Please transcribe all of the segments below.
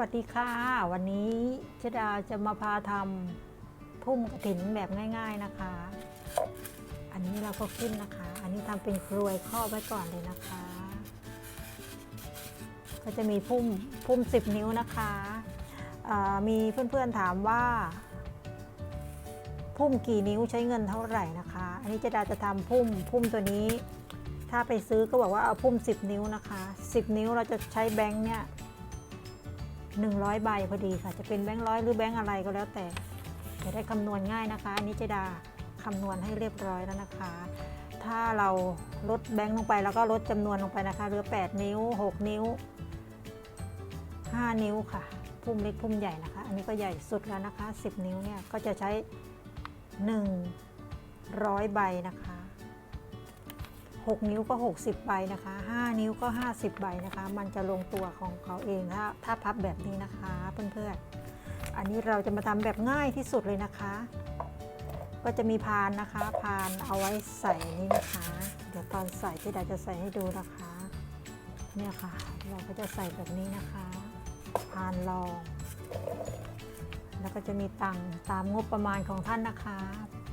วัสดีค่ะ วันนี้ชดาจะมาพาทำพุ่มกระถินแบบง่าย ๆนะคะ อันนี้เราก็ขึ้นนะคะ อันนี้ทำเป็นกรวยครอบไว้ก่อนเลยนะคะ ก็จะมีพุ่มพุ่ม 10 นิ้วนะคะมีเพื่อนๆถามว่า พุ่มกี่นิ้วใช้เงินเท่าไหร่นะคะ อันนี้เจดาจะทำพุ่มพุ่มตัวนี้ ถ้าไปซื้อก็บอกว่าเอาพุ่ม 10 นิ้วนะคะ 10 นิ้วเราจะใช้แบงค์เนี่ย 100 ใบพอดีค่ะ จะเป็นแบงค์ร้อยหรือแบงค์อะไรก็แล้วแต่ จะได้คำนวณง่ายนะคะ อันนี้เจดาคำนวณให้เรียบร้อยแล้วนะคะ ถ้าเราลดแบงค์ลงไปแล้วก็ลดจำนวนลงไปนะคะเหลือ 8 นิ้ว 6 นิ้ว 5 นิ้วค่ะ พุ่มเล็กพุ่มใหญ่นะคะ อันนี้ก็ใหญ่สุดแล้วนะคะ 10 นิ้วเนี่ยก็จะใช้ 100 ใบนะคะ 6 นิ้วก็ 60 ใบนะคะ 5 นิ้วก็ 50 ใบนะคะ มันจะลงตัวของเขาเองถ้าถ้าพับแบบนี้นะคะเพื่อนๆ อันนี้เราจะมาทำแบบง่ายที่สุดเลยนะคะ ก็จะมีพานนะคะ พานเอาไว้ใส่นี่นะคะ เดี๋ยวตอนใส่ที่ดาจะใส่ให้ดูนะคะ เนี่ยค่ะ เราก็จะใส่แบบนี้นะคะ พานรอง แล้วก็จะมีตังค์ตามงบประมาณของท่านนะคะ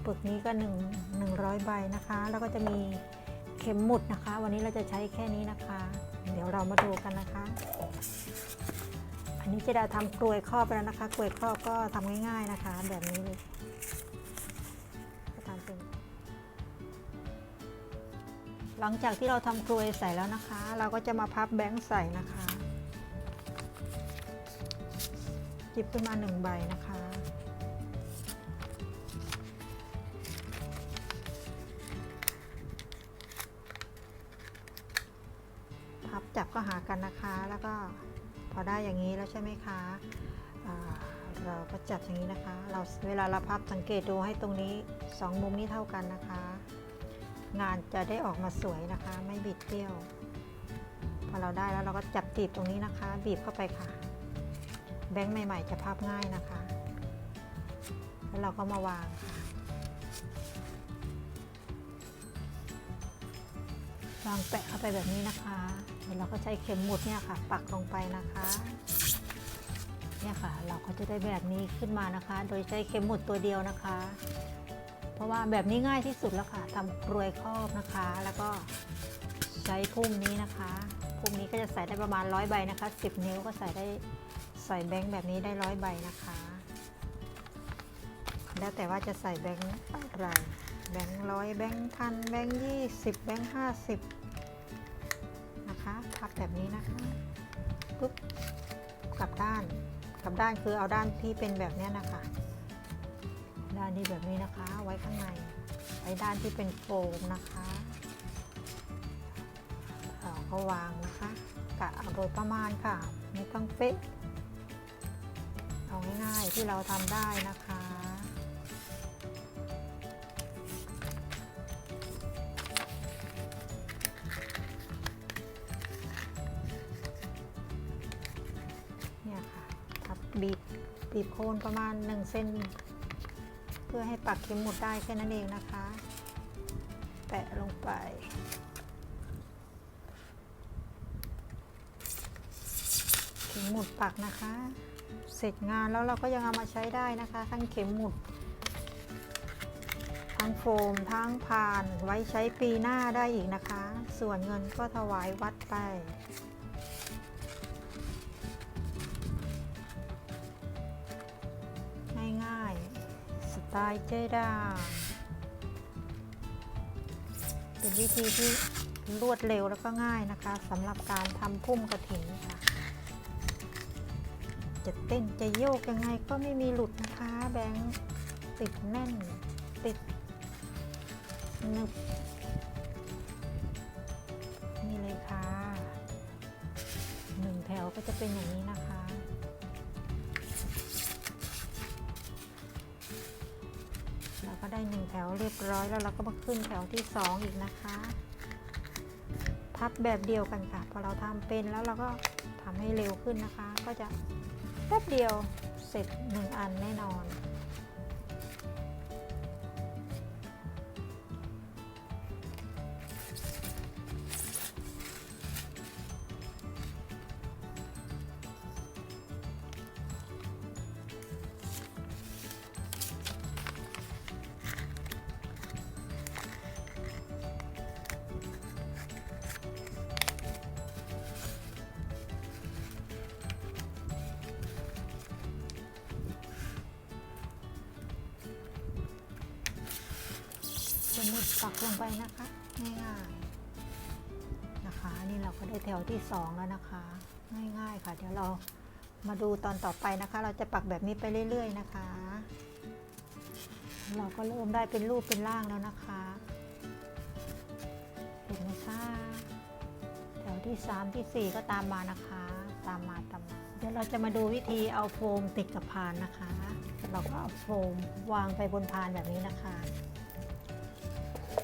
ปึกนี้ก็ 1 100 ใบนะคะ แล้วก็จะมี เข็มหมุดนะคะ วันนี้เราจะใช้แค่นี้นะคะ เดี๋ยวเรามาดูกันนะคะ อันนี้เจดาทำกลวยครอบแล้วนะคะกลวยครอบก็ทำง่าย ๆนะคะ แบบนี้เลยก็ทำเป็นหลังจากที่เราทำกลวยใส่แล้วนะคะ เราก็จะมาพับแบงค์ใส่นะคะหยิบขึ้นมาหนึ่งใบนะคะ จับก็หากันนะคะ แล้วก็พอได้อย่างนี้แล้วใช่ไหมคะเราก็จับอย่างนี้นะคะ เราเวลาเราพับสังเกตดูให้ตรงนี้สองมุมนี้เท่ากันนะคะ งานจะได้ออกมาสวยนะคะ ไม่บิดเบี้ยว พอเราได้แล้วเราก็จับตีบตรงนี้นะคะ บีบเข้าไปค่ะ แบงค์ใหม่ ๆ จะพับง่ายนะคะ แล้วเราก็มาวางค่ะ วางแปะเข้าไปแบบนี้นะคะเดี๋ยวเราก็ใช้เข็มหมุดเนี่ยค่ะ ปักลงไปนะคะเนี่ยค่ะ เราก็จะได้แบบนี้ขึ้นมานะคะ โดยใช้เข็มหมุดตัวเดียวนะคะ เพราะว่าแบบนี้ง่ายที่สุดแล้วค่ะทำกรวยครอบนะคะ แล้วก็ใช้พุ่มนี้นะคะพุ่มนี้ก็จะใส่ได้ประมาณร้อยใบนะคะ 10 นิ้วก็ใส่ได้ใส่แบงค์แบบนี้ได้ร้อยใบนะคะ แล้วแต่ว่าจะใส่แบงค์อะไร แบงค์ร้อยแบงค์พันแบงค์ยี่สิบแบงค์ห้าสิบนะคะพับแบบนี้นะคะปุ๊บกลับด้านกลับด้านคือเอาด้านที่เป็นแบบนี้นะคะ ด้านนี้แบบนี้นะคะไว้ข้างในไว้ด้านที่เป็นโฟมนะคะก็วางนะคะกะเอาโดยประมาณค่ะไม่ต้องเป๊ะเอาง่ายๆที่เราทำได้นะคะ บีบบีบโคนประมาณ 1เซนเพื่อให้ปักเข็มหมุดได้แค่นั้นเองนะคะ แปะลงไป เข็มหมุดปักนะคะ เสร็จงานแล้วเราก็ยังเอามาใช้ได้นะคะ ทั้งเข็มหมุด ทั้งโฟมทั้งพานไว้ใช้ปีหน้าได้อีกนะคะ ส่วนเงินก็ถวายวัดไป ๆสไตล์เจด้าเป็นวิธีที่รวดเร็วแล้วก็ง่ายนะคะสำหรับการทำพุ่มกระถิ่นค่ะ จะเต้นจะโยกยังไงก็ไม่มีหลุดนะคะ แบงค์ติดแน่นติดหนึบนี่เลยค่ะหนึ่งแถวก็จะเป็นอย่างนี้นะคะ หนึ่งแถวเรียบร้อยแล้วเราก็มาขึ้นแถวที่สองอีกนะคะ พับแบบเดียวกันค่ะ พอเราทำเป็นแล้วเราก็ทำให้เร็วขึ้นนะคะ ก็จะแป๊บเดียวเสร็จหนึ่งอันแน่นอน สมุดปักลงไปนะคะง่ายๆนะคะนี่เราก็ได้แถวที่สองแล้วนะคะ ง่ายๆค่ะ เดี๋ยวเรามาดูตอนต่อไปนะคะ เราจะปักแบบนี้ไปเรื่อย ๆ นะคะ เราก็เริ่มได้เป็นรูปเป็นร่างแล้วนะคะเห็นไหมคะแถวที่ 3 ที่ 4 ก็ตามมานะคะ ตามมาตามมาเดี๋ยวเราจะมาดูวิธีเอาโฟมติดกับพานนะคะ เราก็เอาโฟมวางไปบนพานแบบนี้นะคะ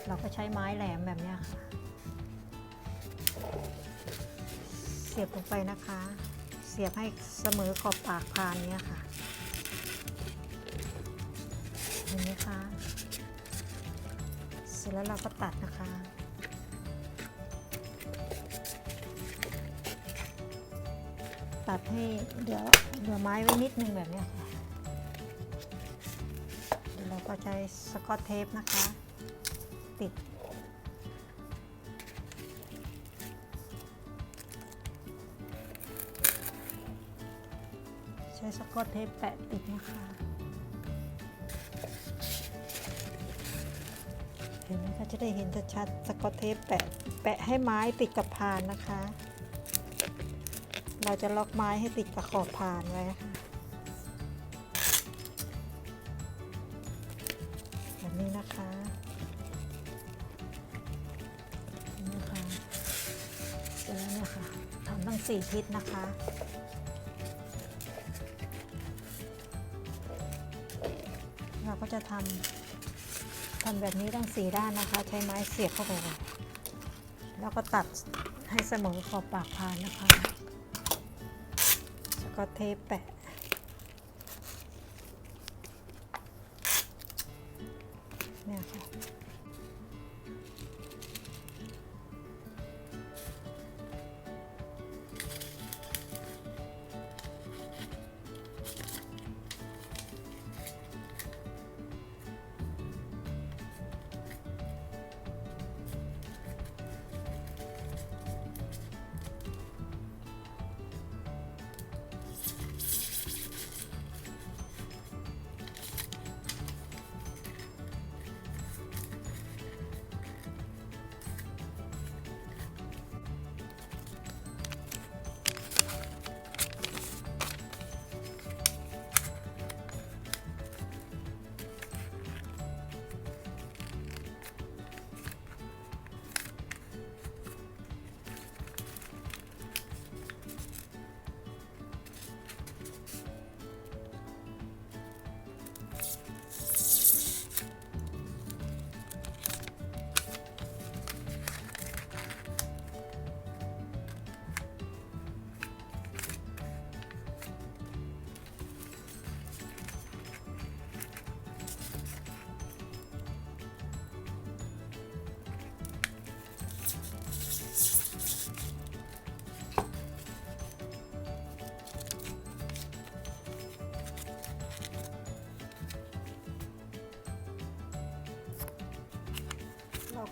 เราก็ใช้ไม้แหลมแบบนี้ค่ะ เสียบลงไปนะคะ เสียบให้เสมอขอบปากพานเนี้ยค่ะเห็นไหมคะเสร็จแล้วเราก็ตัดนะคะตัดให้เดี๋ยวเหลือไม้ไว้นิดนึงแบบนี้ค่ะ เดี๋ยวเราก็ใช้สกอตเทปนะคะ ติด ใช้สกอตเทปแปะติดนะคะ เห็นไหมคะจะได้เห็นชัดๆสกอตเทปแปะแปะให้ไม้ติดกับพานนะคะ เราจะล็อกไม้ให้ติดกับขอบพานไว้ค่ะแบบนี้นะคะ สี่ทิศนะคะ เราก็จะทำทำแบบนี้ทั้งสี่ด้านนะคะ ใช้ไม้เสียบเข้าไปแล้วก็ตัดให้เสมอขอบปากพานนะคะแล้วก็เทปแปะเนี่ยค่ะ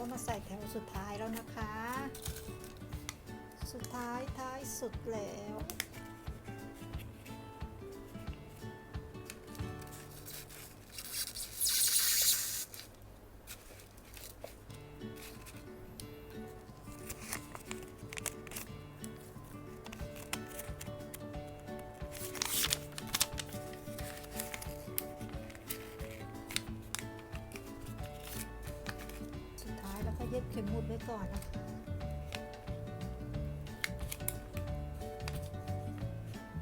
ก็มาใส่แถวสุดท้ายแล้วนะคะ สุดท้ายท้ายสุดแล้ว เข็มหมุดไว้ก่อนนะคะ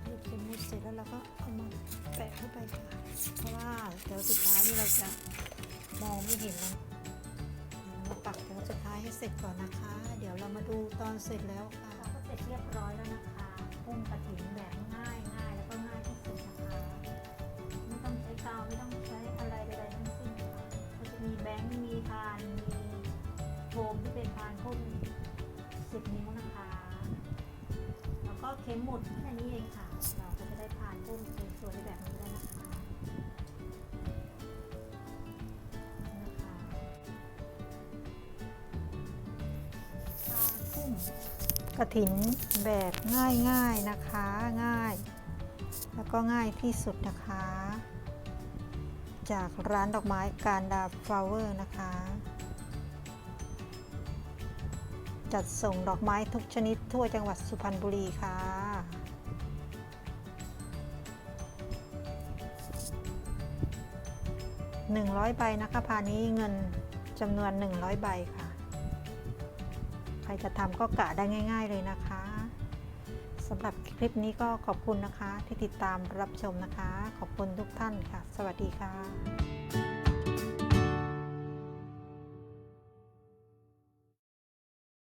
เย็บเข็มหมุดเสร็จแล้วเราก็เอามาแปะเข้าไปค่ะ เพราะว่าแถวสุดท้ายนี่เราจะมองไม่เห็นแล้วเรามาปักแถวสุดท้ายให้เสร็จก่อนนะคะ เดี๋ยวเรามาดูตอนเสร็จแล้วค่ะ ก็เสร็จเรียบร้อยแล้วนะคะ พุ่มกระถิ่นแบบง่าย โฟมที่เป็นพานพุ่ม10นิ้วนะคะ แล้วก็เข็มหมุดแค่นี้เองค่ะ เราก็จะได้พานพุ่มสวยๆแบบนี้ได้นะคะนะคะพานพุ่มกระถินแบบง่ายๆนะคะง่าย แล้วก็ง่ายที่สุดนะคะ จากร้านดอกไม้การดาฟลาวเวอร์นะคะ จัดส่งดอกไม้ทุกชนิดทั่วจังหวัดสุพรรณบุรีค่ะ100ใบนะคะพานี้เงินจำนวน100ใบค่ะ ใครจะทำก็กะได้ง่าย ๆเลยนะคะสำหรับคลิปนี้ก็ขอบคุณนะคะที่ติดตามรับชมนะคะ ขอบคุณทุกท่านค่ะ สวัสดีค่ะ